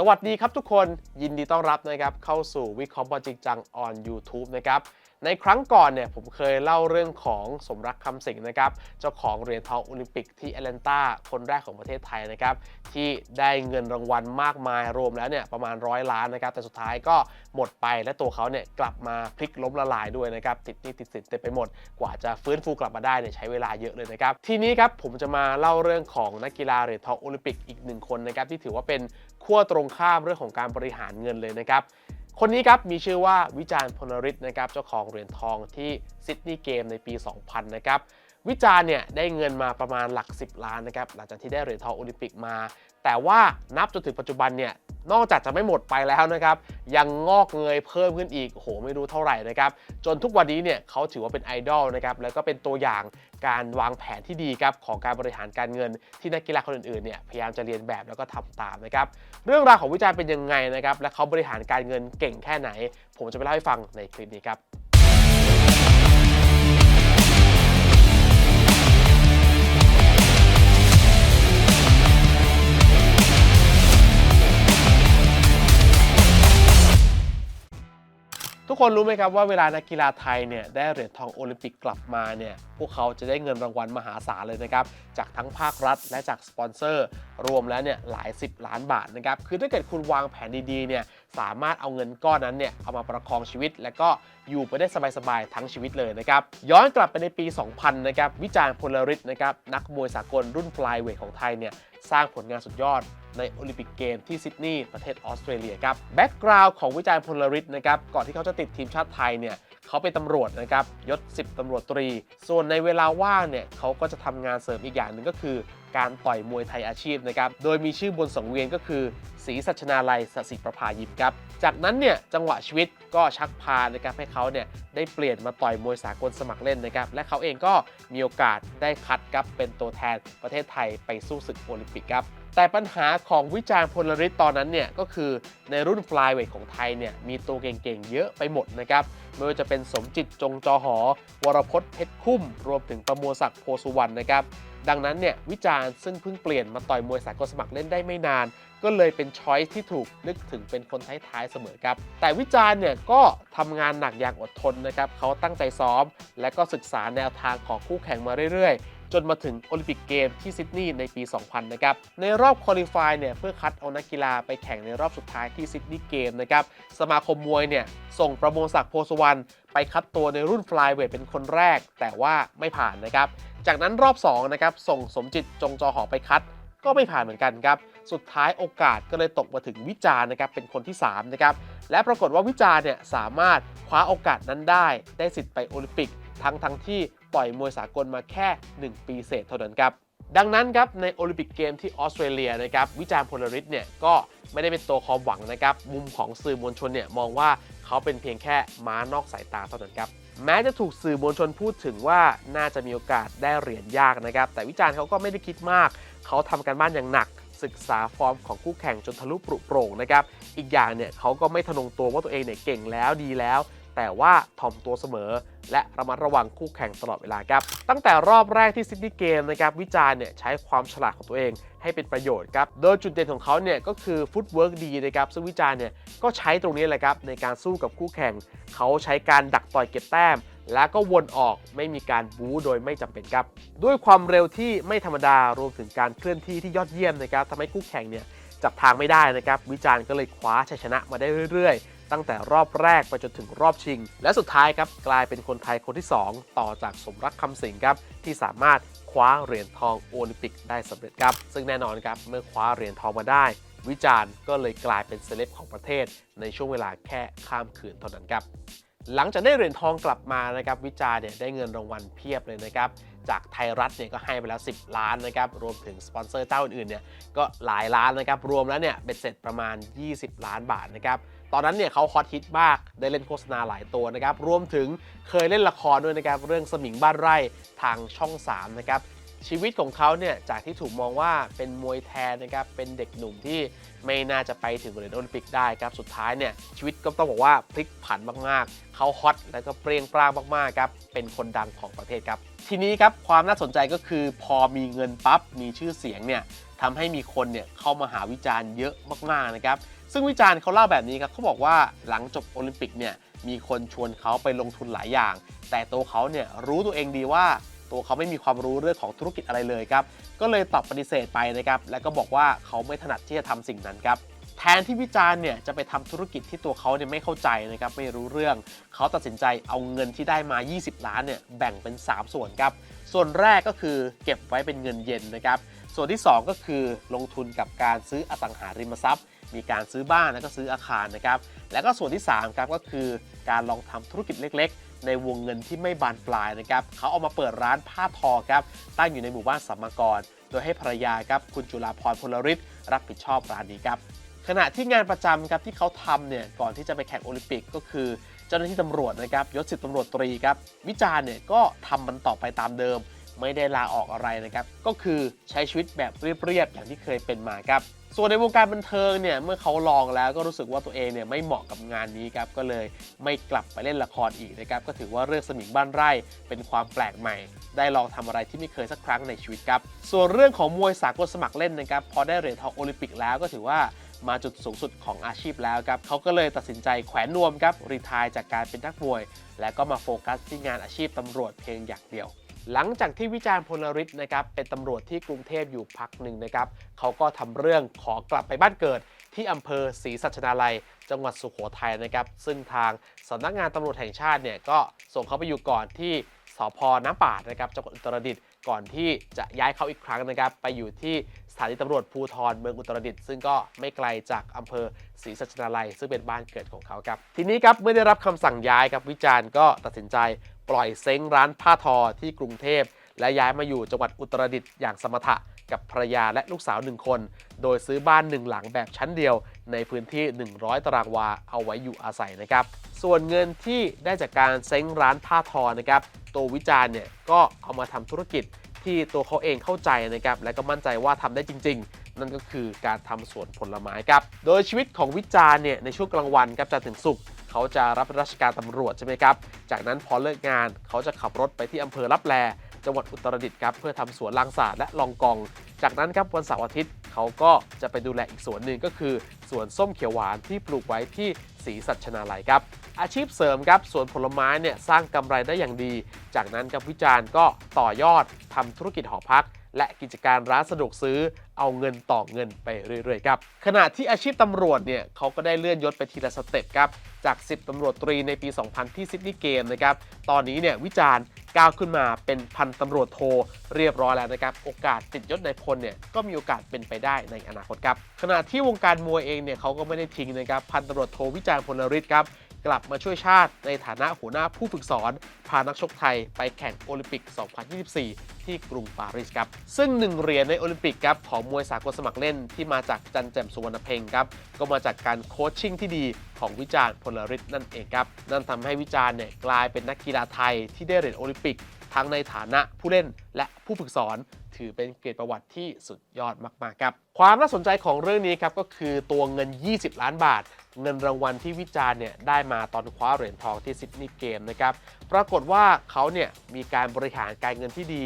สวัสดีครับทุกคนยินดีต้อนรับนะครับเข้าสู่วิเคราะห์บอลจริงจัง on YouTube นะครับ ในครั้งก่อนเนี่ยผมเคยเล่าเรื่องของสมรักคำสิงนะครับ เจ้าของเหรียญทองโอลิมปิกที่แอตแลนตาคนแรกของประเทศไทยนะครับ ที่ได้เงินรางวัลมากมายรวมแล้วเนี่ยประมาณร้อยล้านนะครับ แต่สุดท้ายก็หมดไปและตัวเขาเนี่ยกลับมาพลิกล้มละลายด้วยนะครับ ติดนี้ติดสินเต็มไปหมดกว่าจะฟื้นฟูกลับมาได้เนี่ยใช้เวลาเยอะเลยนะครับ ทีนี้ครับผมจะมาเล่าเรื่องของนักกีฬาเหรียญทองโอลิมปิกอีกหนึ่งคนนะครับที่ถือว่าเป็นขั้วตรงข้ามเรื่องของการบริหารเงินเลยนะครับ คนนี้ครับมีชื่อว่าวิจารณ์พลริศนะครับเจ้าของเหรียญทองที่ซิดนีย์เกมในปี 2000 นะครับ วิจารณ์เนี่ยได้เงินมาประมาณหลัก 10 ล้านนะครับหลังจากที่ได้เหรียญทองโอลิมปิกมา แต่ว่านับจนถึงปัจจุบันเนี่ยนอกจากจะไม่หมดไปแล้วนะครับ ยังงอกเงยเพิ่มขึ้นอีกโหไม่รู้เท่าไหร่นะครับ จนทุกวันนี้เนี่ยเขาถือว่าเป็นไอดอลนะครับ แล้วก็เป็นตัวอย่างการวางแผนที่ดีครับ ของการบริหารการเงินที่นักกีฬาคนอื่นๆเนี่ยพยายามจะเรียนแบบแล้วก็ทำตามนะครับ เรื่องราวของวิจารณ์เป็นยังไงนะครับ และเขาบริหารการเงินเก่งแค่ไหน ผมจะไปเล่าให้ฟังในคลิปนี้ครับ ทุกคนรู้ไหมครับว่าเวลานักกีฬาไทยเนี่ยได้เหรียญทองโอลิมปิกกลับมาเนี่ยพวกเขาจะได้เงินรางวัลมหาศาลเลยนะครับจากทั้งภาครัฐและจากสปอนเซอร์ รวมแล้วเนี่ยหลาย 10 ล้านบาทนะครับคือถ้าเกิดคุณวางแผนดีๆเนี่ย สามารถเอาเงินก้อนนั้นเนี่ยเอามาประคองชีวิต และก็อยู่ไปได้สบายๆทั้งชีวิตเลยนะครับย้อนกลับไปในปี 2000 นะครับวิจารณ์พลฤทธิ์นะครับนักมวยสากลรุ่นฟลายเวทของไทยเนี่ยสร้างผลงานสุดยอดในโอลิมปิกเกมที่ซิดนีย์ประเทศออสเตรเลียครับแบ็กกราวน์ของวิจารณ์พลฤทธิ์นะครับก่อนที่เขาจะติดทีมชาติไทยเนี่ยเขาเป็นตำรวจนะครับยศ 10ตำรวจตรี ส่วนในเวลาว่างเนี่ยเขาก็จะทำงานเสริมอีกอย่างหนึ่งก็คือ การต่อยมวยไทยอาชีพนะครับ โดยมีชื่อบนสังเวียนก็คือศรีสัชนาลัยสศิประภายิมครับ จากนั้นเนี่ยจังหวะชีวิตก็ชักพานะครับให้เขาเนี่ยได้เปลี่ยนมาต่อยมวยสากลสมัครเล่นนะครับ และเขาเองก็มีโอกาสได้คัดครับเป็นตัวแทนประเทศไทยไปสู้ศึกโอลิมปิกครับแต่ปัญหาของวิจารณ์พลฤทธิ์ตอนนั้นเนี่ยก็คือในรุ่นฟลายเวทของไทยเนี่ยมีตัวเก่งๆ เยอะไปหมดนะครับไม่ว่าจะเป็นสมจิตจงจอหอ วรพจน์เพชรคุ้ม รวมถึงประมวลศักดิ์โพสุวรรณนะครับ ดังนั้นเนี่ยวิจารณ์ซึ่งเพิ่งเปลี่ยนมาต่อยมวยสากลสมัครเล่นได้ไม่นาน ก็เลยเป็นช้อยที่ถูกนึกถึงเป็นคนท้ายๆเสมอครับ แต่วิจารณ์เนี่ยก็ทำงานหนักอย่างอดทนนะครับเขาตั้งใจซ้อม และก็ศึกษาแนวทางของคู่แข่งมาเรื่อยๆจนมาถึงโอลิมปิกเกมที่ซิดนีย์ในปี 2000 นะครับ ในรอบคุริฟายเนี่ยเพื่อคัดเอานักกีฬาไปแข่งในรอบสุดท้ายที่ซิดนีย์เกมนะครับ สมาคมมวยเนี่ยส่งประมวลศักดิ์โพสวรรณไปคัดตัวในรุ่นฟลายเวทเป็นคนแรก แต่ว่าไม่ผ่านนะครับ จากนั้นรอบ2นะครับส่งสมจิตจงจอหอไปคัด ก็ไม่ผ่านเหมือนกันครับสุดท้ายโอกาสก็เลยตกมาถึงวิจารนะครับเป็นคนที่3นะครับและปรากฏว่าวิจารเนี่ยสามารถคว้าโอกาสนั้นได้ ได้สิทธิ์ไปโอลิมปิก ทั้งทั้งที่ต่อยมวยสากลมาแค่ 1 ปีเศษเท่านั้นครับดังนั้นครับในโอลิมปิกเกมที่ออสเตรเลียนะครับวิจารณ์พลฤทธิ์เนี่ยก็ไม่ได้เป็นตัวความหวังนะครับมุมของสื่อมวลชนเนี่ยมองว่าเขาเป็นเพียงแค่ม้านอกสายตาเท่านั้นครับ แม้จะถูกสื่อมวลชนพูดถึงว่าน่าจะมีโอกาสได้เหรียญยากนะครับ แต่วิจารณ์เขาก็ไม่ได้คิดมาก เขาทำการบ้านอย่างหนัก ศึกษาฟอร์มของคู่แข่งจนทะลุปรุโปร่งนะครับ อีกอย่างเนี่ยเขาก็ไม่ทะนงตัวว่าตัวเองเนี่ยเก่งแล้วดีแล้ว แต่ว่าถ่อมตัวเสมอ และระมัดระวังคู่แข่งตลอดเวลาครับ ตั้งแต่รอบแรกที่ซิดนีย์เกมนะครับวิจารณ์เนี่ยใช้ความฉลาดของตัวเองให้เป็นประโยชน์ครับ โดยจุดเด่นของเขาเนี่ยก็คือฟุตเวิร์กดีนะครับ ซึ่งวิจารณ์เนี่ยก็ใช้ตรงนี้แหละครับในการสู้กับคู่แข่ง เขาใช้การดักต่อยเก็บแต้ม แล้วก็วนออกไม่มีการบู๊โดยไม่จำเป็นครับ ด้วยความเร็วที่ไม่ธรรมดารวมถึงการเคลื่อนที่ที่ยอดเยี่ยมนะครับทำให้คู่แข่งเนี่ยจับทางไม่ได้นะครับ วิจารณ์ก็เลยคว้าชัยชนะมาได้เรื่อยๆ ตั้งแต่รอบแรกไปจนถึงรอบชิง และสุดท้ายครับกลายเป็นคนไทยคนที่ 2 ต่อจากสมรักคำสิงครับที่สามารถคว้าเหรียญทองโอลิมปิกได้สำเร็จครับ ซึ่งแน่นอนครับเมื่อคว้าเหรียญทองมาได้ วิจารณ์ก็เลยกลายเป็นเซเลบของประเทศ ในช่วงเวลาแค่ข้ามคืนเท่านั้นครับหลังจากได้เหรียญทองกลับมานะครับวิจารณ์เนี่ยได้เงินรางวัลเพียบเลยนะครับ จากไทยรัฐเนี่ยก็ให้ไปแล้ว 10 ล้านนะครับรวมถึงสปอนเซอร์เจ้าอื่นๆเนี่ยก็หลายล้านนะครับรวมแล้วเนี่ยเป็นเสร็จประมาณ 20 ล้านบาทนะครับตอนนั้นเนี่ยเขาฮอตฮิตมากได้เล่นโฆษณาหลายตัวนะครับรวมถึงเคยเล่นละครด้วยนะครับเรื่องสมิงบ้านไร่ทางช่อง 3 นะครับชีวิตของเขาเนี่ยจากที่ถูกมองว่าเป็นมวยแทนนะครับเป็นเด็กหนุ่มที่ ไม่น่าจะไปถึงเหรียญโอลิมปิกได้ครับ สุดท้ายเนี่ยชีวิตก็ต้องบอกว่าพลิกผันมากๆ เขาฮอตแล้วก็เปรี้ยงปร้างมากๆครับเป็นคนดังของประเทศครับ ทีนี้ครับความน่าสนใจก็คือพอมีเงินปั๊บมีชื่อเสียงเนี่ยทำให้มีคนเนี่ยเข้ามาหาวิจารณ์เยอะมากๆนะครับซึ่งวิจารณ์เขาเล่าแบบนี้ครับเขาบอกว่าหลังจบโอลิมปิกเนี่ยมีคนชวนเขาไปลงทุนหลายอย่าง แต่ตัวเขาเนี่ยรู้ตัวเองดีว่า ตัวเขาไม่มีความรู้เรื่องของธุรกิจอะไรเลยครับ ก็เลยตอบปฏิเสธไปนะครับ แล้วก็บอกว่าเขาไม่ถนัดที่จะทำสิ่งนั้นครับ แทนที่วิจารณ์เนี่ยจะไปทำธุรกิจที่ตัวเขาเนี่ยไม่เข้าใจนะครับ ไม่รู้เรื่อง เขาตัดสินใจเอาเงินที่ได้มา 20 ล้านเนี่ยแบ่งเป็น 3 ส่วนครับ ส่วนแรกก็คือเก็บไว้เป็นเงินเย็นนะครับ ส่วนที่ 2 ก็คือลงทุนกับการซื้ออสังหาริมทรัพย์ มีการซื้อบ้านแล้วก็ซื้ออาคารนะครับ แล้วก็ส่วนที่3ครับก็คือการลองทำธุรกิจเล็กๆ ในวงเงินที่ไม่บานปลายนะครับเขาเอามาเปิดร้านผ้าทอครับตั้งอยู่ในหมู่บ้านสัมมากร โดยให้ภรรยาครับคุณจุฬาพรพลฤทธิ์รับผิดชอบร้านนี้ครับขณะที่งานประจำครับที่เขาทำเนี่ยก่อนที่จะไปแข่งโอลิมปิกก็คือ เจ้าหน้าที่ตำรวจนะครับยศสิบตำรวจตรีครับวิจารณ์เนี่ยก็ทำมันต่อไปตามเดิม ไม่ได้ลาออกอะไรนะครับก็คือใช้ชีวิตแบบเรียบๆอย่างที่เคยเป็นมาครับ ส่วนในวงการบันเทิงเนี่ยเมื่อเขาลองแล้วก็รู้สึกว่าตัวเองเนี่ยไม่เหมาะกับงานนี้ครับก็เลยไม่กลับไปเล่นละครอีกนะครับก็ถือว่าเรื่องสมิงบ้านไร่เป็นความแปลกใหม่ ได้ลองทำอะไรที่ไม่เคยสักครั้งในชีวิตครับส่วนเรื่องของมวยสากลสมัครเล่นนะครับพอได้เหรียญทองโอลิมปิกแล้วก็ถือว่ามาจุดสูงสุดของอาชีพแล้วครับเขาก็เลยตัดสินใจแขวนนวมครับรีทายจากการเป็นนักมวย และก็มาโฟกัสที่งานอาชีพตำรวจเพียงอย่างเดียว หลังจากที่วิจารณ์พลริศนะครับเป็นตำรวจที่กรุงเทพอยู่พักหนึ่งนะครับเขาก็ทำเรื่องขอกลับไปบ้านเกิด ที่อำเภอศรีสัชนาลัย จังหวัดสุโขทัยนะครับ ซึ่งทางสำนักงานตำรวจแห่งชาติเนี่ยก็ส่งเขาไปอยู่ก่อนที่สพน้ำป่าดนะครับจังหวัดอุตรดิตถ์ ก่อนที่จะย้ายเขาอีกครั้งนะครับ ไปอยู่ที่สถานีตำรวจภูธรเมืองอุตรดิตถ์ซึ่งก็ไม่ไกลจากอำเภอศรีสัชนาลัย ซึ่งเป็นบ้านเกิดของเขาครับ ทีนี้ครับเมื่อได้รับคำสั่งย้ายครับวิจารณ์ก็ตัดสินใจปล่อยเซ้งร้านผ้าทอที่กรุงเทพ และย้ายมาอยู่จังหวัดอุตรดิตถ์อย่างสมถะกับภรรยาและลูกสาวหนึ่งคน โดยซื้อบ้านหนึ่งหลังแบบชั้นเดียว ในพื้นที่ 100 ตารางวาเอาไว้อยู่อาศัยนะครับ ส่วนเงินที่ได้จากการเซ้งร้านผ้าทอนะครับ ตัววิจารณ์เนี่ยก็เอามาทำธุรกิจที่ตัวเขาเองเข้าใจนะครับและก็มั่นใจว่าทำได้จริง ๆ นั่นก็คือการทำสวนผลไม้ครับโดยชีวิตของวิจารณ์เนี่ยในช่วงกลางวันครับจันทร์ถึงศุกร์เขาจะรับราชการตำรวจใช่ไหมครับจากนั้นพอเลิกงานเขาจะขับรถไปที่อำเภอลับแลจังหวัดอุตรดิตถ์ครับเพื่อทำสวนลางสาดและลองกอง จากนั้นครับวันเสาร์อาทิตย์เขาก็จะไปดูแลอีกสวนหนึ่งก็คือสวนส้มเขียวหวานที่ปลูกไว้ที่ศรีสัชนาลัยครับ อาชีพเสริมครับสวนผลไม้เนี่ยสร้างกำไรได้อย่างดี จากนั้นครับวิจารณ์ก็ต่อยอดทำธุรกิจหอพัก และกิจการร้านสะดวกซื้อเอาเงินต่อเงินไปเรื่อยๆครับขณะที่อาชีพตำรวจเนี่ยเขาก็ได้เลื่อนยศไปทีละสเต็ปครับจาก 10ตำรวจตรีในปี 2000 ที่ซิดนีย์เกมนะครับตอนนี้เนี่ยวิจารณ์ก้าวขึ้นมาเป็นพันตำรวจโทเรียบร้อยแล้วนะครับ โอกาสติดยศในพลเนี่ยก็มีโอกาสเป็นไปได้ในอนาคตครับขณะที่วงการมวยเองเนี่ยเขาก็ไม่ได้ทิ้งนะครับพันตำรวจโทวิจารณ์พลฤทธิ์ครับ กลับมาช่วยชาติในฐานะหัวหน้าผู้ฝึกสอน พานักชกไทยไปแข่งโอลิมปิก 2024 ที่กรุงปารีสครับ ซึ่งหนึ่งเหรียญในโอลิมปิกครับของมวยสากลสมัครเล่นที่มาจากจันแจ่มสุวรรณเพ็งครับ ก็มาจากการโคชชิ่งที่ดีของวิจารณ์พลฤทธิ์นั่นเองครับ นั่นทำให้วิจารณ์เนี่ยกลายเป็นนักกีฬาไทยที่ได้เหรียญโอลิมปิก ทั้งในฐานะผู้เล่นและผู้ฝึกสอนถือเป็นเกียรติประวัติที่สุดยอดมาก ๆ ครับ ความน่าสนใจของเรื่องนี้ครับก็คือตัวเงิน 20 ล้านบาท เงินรางวัลที่วิจารณ์เนี่ยได้มาตอนคว้าเหรียญทองที่ซิดนีย์เกมนะครับ ปรากฏว่าเขาเนี่ยมีการบริหารการเงินที่ดี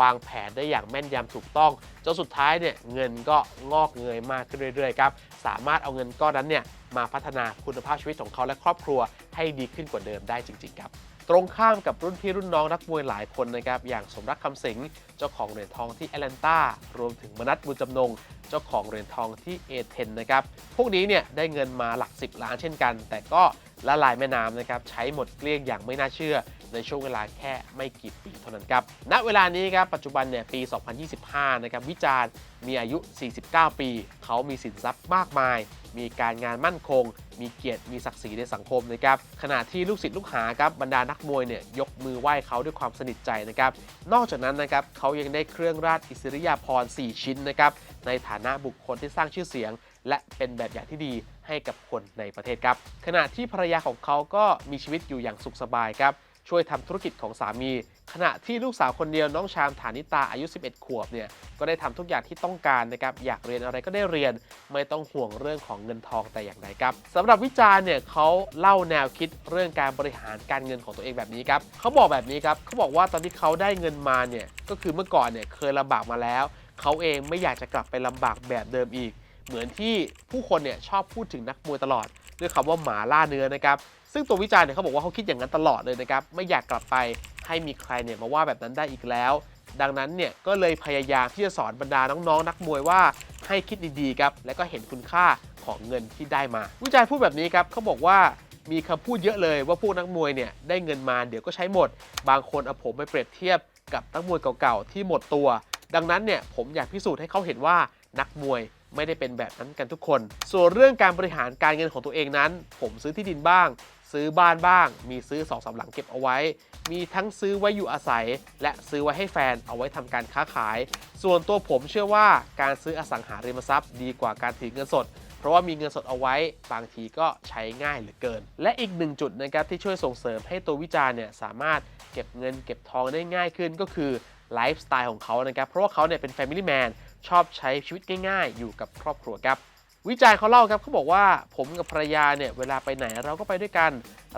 วางแผนได้อย่างแม่นยำถูกต้องจนสุดท้ายเนี่ยเงินก็งอกเงยมากขึ้นเรื่อยๆครับ สามารถเอาเงินก้อนนั้นเนี่ยมาพัฒนาคุณภาพชีวิตของเขาและครอบครัวให้ดีขึ้นกว่าเดิมได้จริง ๆ ครับ ตรงข้ามกับรุ่นพี่รุ่นน้องนักมวยหลายคนนะครับ อย่างสมรักคำสิง เจ้าของเหรียญทองที่แอตแลนตารวมถึงมนัทบุญจำนง เจ้าของเหรียญทองที่เอเธนนะครับ พวกนี้เนี่ยได้เงินมาหลัก 10 ล้านเช่นกัน แต่ก็ละลายแม่น้ำนะครับ ใช้หมดเกลี้ยงอย่างไม่น่าเชื่อ ในช่วงเวลาแค่ไม่กี่ปีเท่านั้นครับ ณ เวลานี้ครับปัจจุบันเนี่ยปี 2025 นะครับวิจารณ์มีอายุ 49 ปี เขามีสินทรัพย์มากมาย มีการงานมั่นคง มีเกียรติ มีศักดิ์ศรีในสังคมนะครับ ขณะที่ลูกศิษย์ลูกหาครับบรรดานักมวยเนี่ยยกมือไหว้เขาด้วยความสนิทใจนะครับ นอกจากนั้นนะครับเขายังได้เครื่องราชอิสริยาภรณ์ 4 ชิ้นนะครับในฐานะบุคคลที่สร้างชื่อเสียง และเป็นแบบอย่างที่ดีให้กับคนในประเทศครับ ขณะที่ภรรยาของเขาก็มีชีวิตอยู่อย่างสุขสบายครับ ช่วยทำธุรกิจของสามี ขณะที่ลูกสาวคนเดียวน้องชามฐานิตาอายุ 11 ขวบเนี่ยก็ได้ทำทุกอย่างที่ต้องการนะครับอยากเรียนอะไรก็ได้เรียน ไม่ต้องห่วงเรื่องของเงินทองแต่อย่างใดครับสำหรับวิจารณ์เนี่ยเขาเล่าแนวคิดเรื่องการบริหารการเงินของตัวเองแบบนี้ครับเขาบอกแบบนี้ครับเขาบอกว่าตอนที่เขาได้เงินมาเนี่ยก็คือเมื่อก่อนเนี่ยเคยลำบากมาแล้วเขาเองไม่อยากจะกลับไปลำบากแบบเดิมอีก เหมือนที่ผู้คนเนี่ยชอบพูดถึงนักมวยตลอด ด้วยคำว่าหมาล่าเนื้อนะครับ ซึ่งตัววิจารณ์เนี่ยเขาบอกว่าเขาคิดอย่างนั้นตลอดเลยนะครับ ไม่อยากกลับไปให้มีใครเนี่ยมาว่าแบบนั้นได้อีกแล้ว ดังนั้นเนี่ยก็เลยพยายามที่จะสอนบรรดาน้องๆ นักมวยว่าให้คิดดีๆครับ และก็เห็นคุณค่าของเงินที่ได้มา วิจารณ์พูดแบบนี้ครับเขาบอกว่ามีคำพูดเยอะเลยว่าพวกนักมวยเนี่ยได้เงินมาเดี๋ยวก็ใช้หมด บางคนเอาผมไปเปรียบเทียบกับนักมวยเก่าๆที่หมดตัว ดังนั้นเนี่ยผมอยากพิสูจน์ให้เขาเห็นว่านักมวยไม่ได้เป็นแบบนั้นกันทุกคน ส่วนเรื่องการบริหารการเงินของตัวเองนั้น ผมซื้อที่ดินบ้าง ซื้อบ้านบ้าง มีซื้อสองสามหลังเก็บเอาไว้ มีทั้งซื้อไว้อยู่อาศัย และซื้อไว้ให้แฟนเอาไว้ทำการค้าขาย ส่วนตัวผมเชื่อว่าการซื้ออสังหาริมทรัพย์ ดีกว่าการถือเงินสด เพราะว่ามีเงินสดเอาไว้ บางทีก็ใช้ง่ายเหลือเกิน และอีกหนึ่งจุดนะครับที่ช่วยส่งเสริมให้ตัววิจารณ์เนี่ยสามารถเก็บเงินเก็บทองได้ง่ายขึ้นก็คือไลฟ์สไตล์ของเขานะครับเพราะว่าเขาเนี่ยเป็น Family Man ชอบใช้ชีวิตง่ายๆ อยู่กับครอบครัวครับ วิจัยเขาเล่าครับเขาบอกว่าผมกับภรรยาเนี่ยเวลาไปไหนเราก็ไปด้วยกัน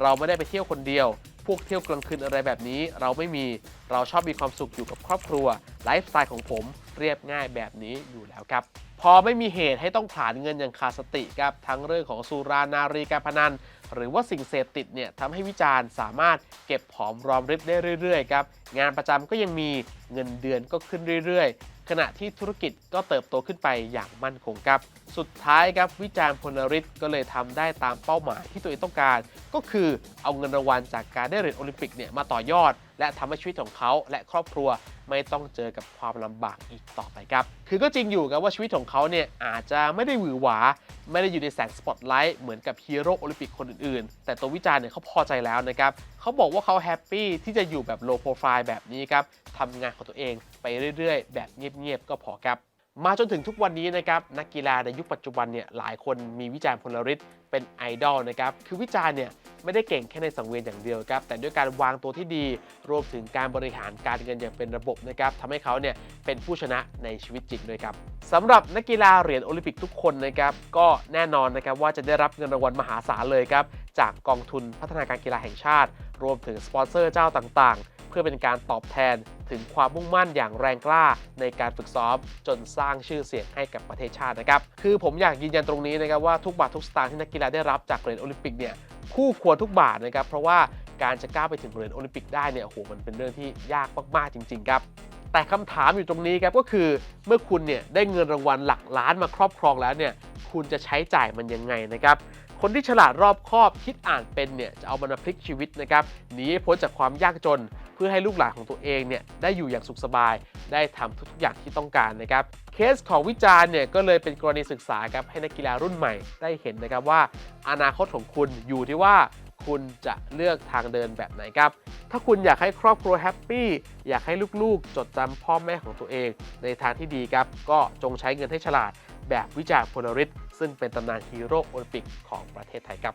เราไม่ได้ไปเที่ยวคนเดียว พวกเที่ยวกลางคืนอะไรแบบนี้ เราไม่มีเราชอบมีความสุขอยู่กับครอบครัวไลฟ์สไตล์ของผมเรียบง่ายแบบนี้อยู่แล้วครับ พอไม่มีเหตุให้ต้องผลาญเงินอย่างขาดสติครับทั้งเรื่องของสุรานารีการพนันหรือว่าสิ่งเสพติดเนี่ยทำให้วิจารณ์สามารถเก็บผอมรอมริบได้เรื่อยๆครับงานประจำก็ยังมีเงินเดือนก็ขึ้นเรื่อยๆ ขณะที่ธุรกิจก็เติบโตขึ้นไปอย่างมั่นคงครับ สุดท้ายครับวิจารณ์พลฤทธิ์ก็เลยทำได้ตามเป้าหมายที่ตัวเองต้องการ ก็คือเอาเงินรางวัลจากการได้เหรียญโอลิมปิกเนี่ยมาต่อยอด และทำให้ชีวิตของเขาและครอบครัวไม่ต้องเจอกับความลำบากอีกต่อไปครับ คือก็จริงอยู่ครับว่าชีวิตของเขาเนี่ยอาจจะไม่ได้หวือหวา ไม่ได้อยู่ในแสงสปอตไลท์เหมือนกับฮีโร่โอลิมปิกคนอื่นๆ แต่ตัววิจารณ์เนี่ยเขาพอใจแล้วนะครับเขาบอกว่าเขาแฮปปี้ที่จะอยู่แบบโลโปรไฟล์แบบนี้ครับทำงานของตัวเองไปเรื่อยๆ แบบเงียบๆ ก็พอครับ มาจนถึงทุกวันนี้นะครับนักกีฬาในยุคปัจจุบันเนี่ยหลายคนมีวิจารณ์พลฤทธิ์เป็นไอดอลนะครับคือวิจารณ์เนี่ยไม่ได้เก่งแค่ในสังเวียนอย่างเดียวครับ แต่ด้วยการวางตัวที่ดี รวมถึงการบริหารการเงินอย่างเป็นระบบนะครับทำให้เขาเนี่ยเป็นผู้ชนะในชีวิตจริงด้วยครับ สำหรับนักกีฬาเหรียญโอลิมปิกทุกคนนะครับก็แน่นอนนะครับว่าจะได้รับเงินรางวัลมหาศาลเลยครับจากกองทุนพัฒนาการกีฬาแห่งชาติ รวมถึงสปอนเซอร์เจ้าต่างๆ เพื่อเป็นการตอบแทนถึงความมุ่งมั่นอย่างแรงกล้าในการฝึกซ้อมจนสร้างชื่อเสียงให้กับประเทศชาตินะครับคือผมอยากยืนยันตรงนี้นะครับว่าทุกบาททุกสตางค์ที่นักกีฬาได้รับจากเหรียญโอลิมปิกเนี่ยคู่ควรทุกบาทนะครับเพราะว่าการจะก้าวไปถึงเหรียญโอลิมปิกได้เนี่ยโอ้โหมันเป็นเรื่องที่ยากมากๆจริง ๆ ครับ แต่คำถามอยู่ตรงนี้ครับก็คือเมื่อคุณเนี่ยได้เงินรางวัลหลักล้านมาครอบครองแล้วเนี่ยคุณจะใช้จ่ายมันยังไงนะครับคนที่ฉลาดรอบคอบคิดอ่านเป็นเนี่ยจะเอามันมาพลิกชีวิตนะครับหนีพ้นจากความยากจน เพื่อให้ลูกหลานของตัวเองเนี่ยได้อยู่อย่างสุขสบาย ได้ทำทุกๆอย่างที่ต้องการนะครับเคสของวิจารณ์เนี่ยก็เลยเป็นกรณีศึกษาครับให้นักกีฬารุ่นใหม่ได้เห็นนะครับว่า อนาคตของคุณอยู่ที่ว่า คุณจะเลือกทางเดินแบบไหนครับ ถ้าคุณอยากให้ครอบครัวแฮปปี้อยากให้ลูกๆ จดจำพ่อแม่ของตัวเอง ในทางที่ดีครับ ก็จงใช้เงินให้ฉลาด แบบวิจารณ์พลริตซึ่งเป็นตำนานฮีโร่โอลิมปิกของประเทศไทยครับ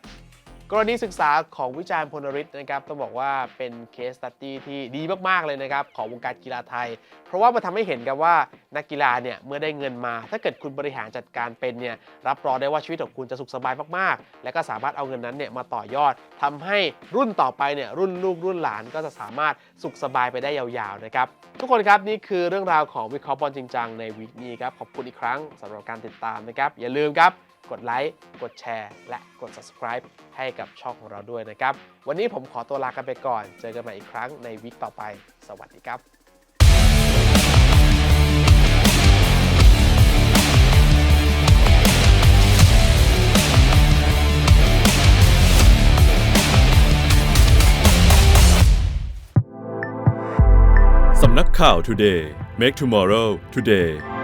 กรณีศึกษาของวิจารณ์พลฤทธิ์นะครับต้องบอกว่าเป็นเคสตัตตี้ที่ดีมากๆเลยนะครับของวงการกีฬาไทย เพราะว่ามันทำให้เห็นกันว่านักกีฬาเนี่ยเมื่อได้เงินมา ถ้าเกิดคุณบริหารจัดการเป็นเนี่ยรับรองได้ว่าชีวิตของคุณจะสุขสบายมากๆ และก็สามารถเอาเงินนั้นเนี่ยมาต่อยอดทำให้รุ่นต่อไปเนี่ยรุ่นลูกรุ่นหลานก็จะสามารถสุขสบายไปได้ยาวๆนะครับทุกคนครับนี่คือเรื่องราวของวิเคราะห์บอลจริงจังในวีคนี้ครับขอบคุณอีกครั้งสำหรับการติดตามนะครับอย่าลืมครับ กดไลค์ กดแชร์ และกด subscribe ให้กับช่องของเราด้วยนะครับ วันนี้ผมขอตัวลากันไปก่อน เจอกันใหม่อีกครั้งในวิกต่อไป สวัสดีครับสำนักข่าว Today Make Tomorrow Today